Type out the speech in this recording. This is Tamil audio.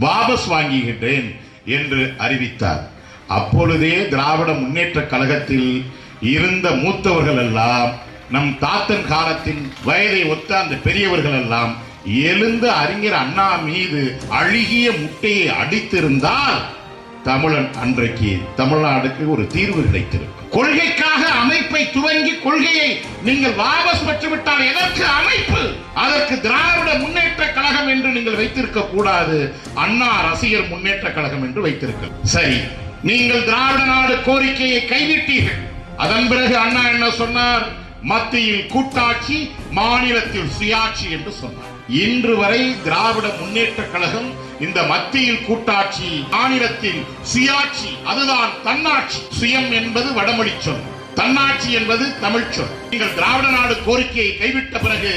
வாபஸ் வாங்குகின்றேன் என்று அறிவித்தார். அப்பொழுதே திராவிட முன்னேற்ற கழகத்தில் இருந்த மூத்தவர்கள் எல்லாம் நம் தாத்தன் காலத்தின் வயதை ஒத்த அந்த பெரியவர்கள் எல்லாம் எழுந்த அறிஞர் அண்ணா மீது அழுகிய முட்டையை அடித்திருந்தால் தமிழன் அன்றைக்கு தமிழ்நாடுக்கு ஒரு தீர்வு கிடைத்திருக்கும். கொள்கைக்காக அமைப்பை துவங்கி கொள்கையை நீங்கள் வாபஸ் பெற்றுவிட்டால் எதற்கு அமைப்பு? அதற்கு திராவிட முன்னேற்ற நீங்கள் வைத்திருக்க கூடாது. அண்ணா ரசிகர் முன்னேற்ற கழகம் என்று வைத்திருக்க சரி நீங்கள் திராவிட நாடு கோரிக்கையை கைவிட்டீர்கள். அதன் பிறகு அண்ணா என்ன சொன்னார்? மத்தியில் கூட்டாட்சி மாநிலத்தில் சுயாட்சி என்று சொன்னார். இன்று வரை திராவிட முன்னேற்ற கழகம் இந்த மத்தியில் கூட்டாட்சி மாநிலத்தில் சுயாட்சி அதுதான் தன்னாட்சி. சுயம் என்பது வடமொழி சொல். தன்னாட்சி என்பது தமிழ் சொல். நீங்கள் திராவிட நாடு கோரிக்கையை கைவிட்ட பிறகு